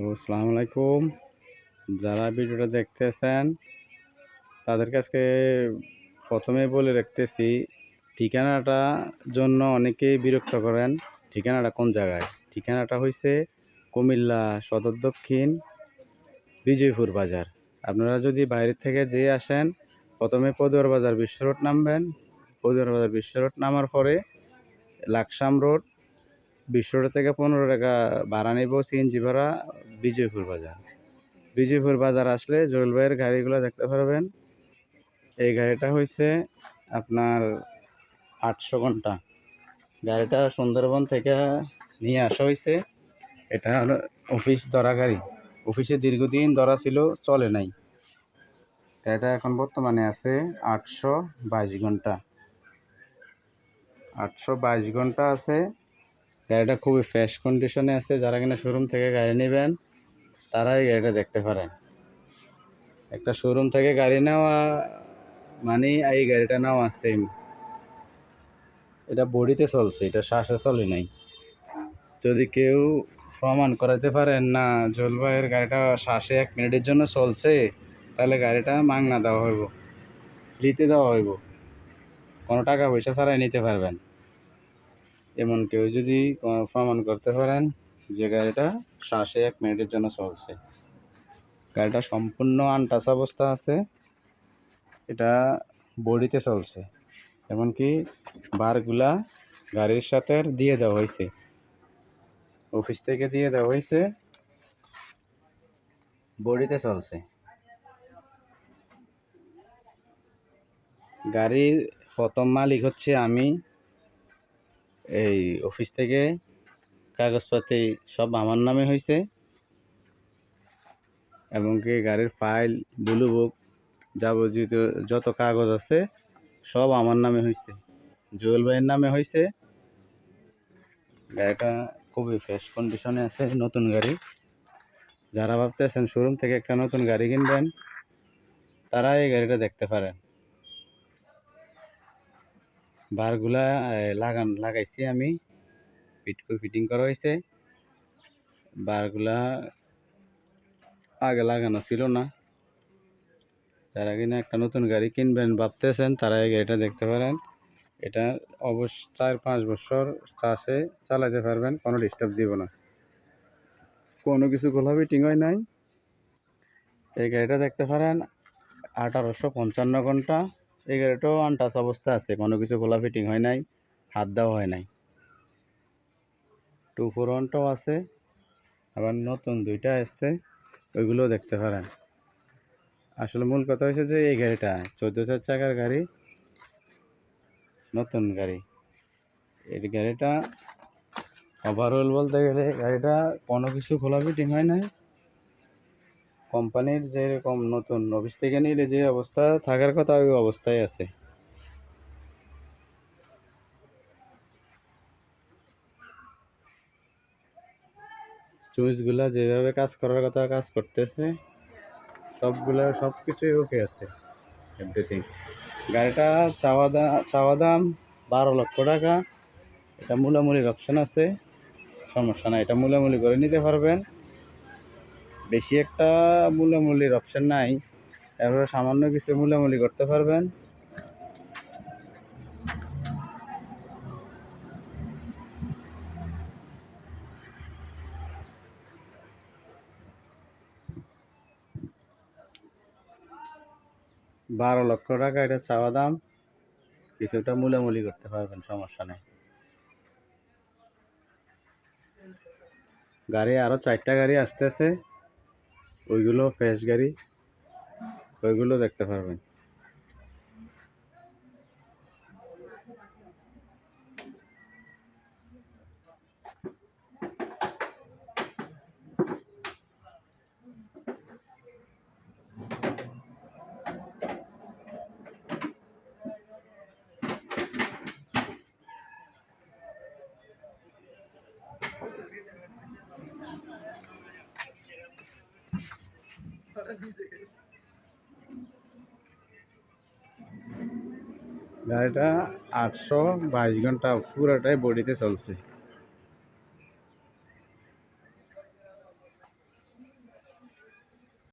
ও আসসালামু আলাইকুম। যারা ভিডিওটা দেখতেছেন তাদের কাছে প্রথমে বলে রাখতেছি, ঠিকানাটা জন্য অনেকেই বিরক্ত করেন, ঠিকানাটা কোন জায়গায়? ঠিকানাটা হয়েছে কুমিল্লা সদর দক্ষিণ বিজয়পুর বাজার। আপনারা যদি বাইরে থেকে যেয়ে আসেন, প্রথমে পদুয়ার বাজার বিশ্ব রোড নামবেন। পদুয়ার বাজার বিশ্ব রোড নামার পরে লাকসাম রোড বিশ্ব রোড থেকে পনেরো টাকা ভাড়া নেব সিএনজি ভাড়া, বিজয়পুর বাজার। বিজয়পুর বাজার আসলে জয়েল ভাইয়ের গাড়িগুলো দেখতে পারবেন। এই গাড়িটা হয়েছে আপনার আটশো ঘণ্টা। গাড়িটা সুন্দরবন থেকে নিয়ে আসা হয়েছে এটা অফিস ধরা গাড়ি। অফিসে দীর্ঘদিন ধরা ছিল, চলে নাই। গাড়িটা এখন বর্তমানে আছে আটশো বাইশ ঘণ্টা। আটশো বাইশ ঘণ্টা আছে। গাড়িটা খুবই ফ্রেশ কন্ডিশনে আছে, যারা কিনা শোরুম থেকে গাড়ি নেবেন, তারাই গাড়িটা দেখতে পারেন। একটা শোরুম থেকে গাড়ি নেওয়া মানে এই গাড়িটা নেওয়া সেম এটা বডিতে চলছে, এটা শ্বাসে চলে নাই। যদি কেউ প্রমাণ করাতে পারেন না জলবায়ুর গাড়িটা শ্বাসে এক মিনিটের জন্য চলছে, তাহলে গাড়িটা মাংনা দেওয়া হইব, ফ্রিতে দেওয়া হইব। কোনো টাকা পয়সা ছাড়াই নিতে পারবেন। এমন কেউ যদি প্রমাণ করতে পারেন যে গাড়িটা শ্বাসে এক মিনিটের জন্য চলছে। গাড়িটা সম্পূর্ণ আনটাচ অবস্থা আছে, এটা বডিতে চলছে। এমনকি বারগুলা গাড়ির সাথে দিয়ে দেওয়া হয়েছে। অফিস থেকে দিয়ে দেওয়া হয়েছে, বডিতে চলছে। গাড়ির প্রথম মালিক হচ্ছে আমি। এই অফিস থেকে কাগজপাতি সব আমার নামে হয়েছে এবং কি গাড়ির ফাইল ব্লু বুক যাবতীয় যত কাগজ আছে, সব আমার নামে হয়েছে জুয়েল ভাইয়ের নামে হয়েছে গাড়িটা খুবই ফ্রেশ কন্ডিশনে আছে, নতুন গাড়ি। যারা ভাবতেছেন শোরুম থেকে একটা নতুন গাড়ি কিনবেন তারা এই গাড়িটা দেখতে পারেন। বারগুলা লাগান, লাগাইছি আমি। ফিট করে ফিটিং করা হয়েছে বারগুলা আগে লাগানো ছিল না। যারা কিনা একটা নতুন গাড়ি কিনবেন ভাবতেছেন, তারা এই গাড়িটা দেখতে পারেন। এটা অবশ্য চার পাঁচ বছর চাষে চালাতে পারবেন, কোনো ডিস্টার্ব দিব না। কোনো কিছু গোলা ফিটিং হয় নাই। এই গাড়িটা দেখতে পারেন, আঠারোশো পঞ্চান্ন ঘণ্টা। এই গাড়িটাও অবস্থা আছে, কোনো কিছু খোলা ফিটিং হয় নাই, হাত দেওয়া হয় নাই। টু ফোর ওয়ানটাও আছে, আবার নতুন দুইটা আসছে ওইগুলোও দেখতে পারেন। আসলে মূল কথা হয়েছে যে এই গাড়িটা, চোদ্দ চার চাকার গাড়ি, নতুন গাড়ি। এই গাড়িটা ওভারঅল বলতে গেলে, গাড়িটা কোনো কিছু খোলা ফিটিং হয় নাই কোম্পানির যেরকম নতুন অফিস থেকে নিলে যে অবস্থা, থাকার কথা ওই অবস্থায় আছে। চুইসগুলা যেভাবে কাজ করার কথা কাজ করতেছে, সবগুলা সব কিছুই ওকে আছে এভরিথিং গাড়িটা চাওয়া দাম চাওয়া দাম বারো লক্ষ টাকা। এটা মূলামূলির অপশন আছে, সমস্যা নাই। এটা মূলামূলি করে নিতে পারবেন। বেশি একটা মূলামূলির অপশন নাই। এরপরে সামান্য কিছু মূলামূলি করতে পারবেন। বারো লক্ষ টাকা, এটা চাওয়া দাম। কিছুটা মূলামূলি করতে পারবেন, সমস্যা নেই। গাড়ি আরও চারটা গাড়ি আসতেছে। ওইগুলো ফ্রেশ গাড়ি ওইগুলো দেখতে পারবেন। গাড়িটা আটশো বাইশ ঘণ্টা পুরোটাই বডিতে চলছে।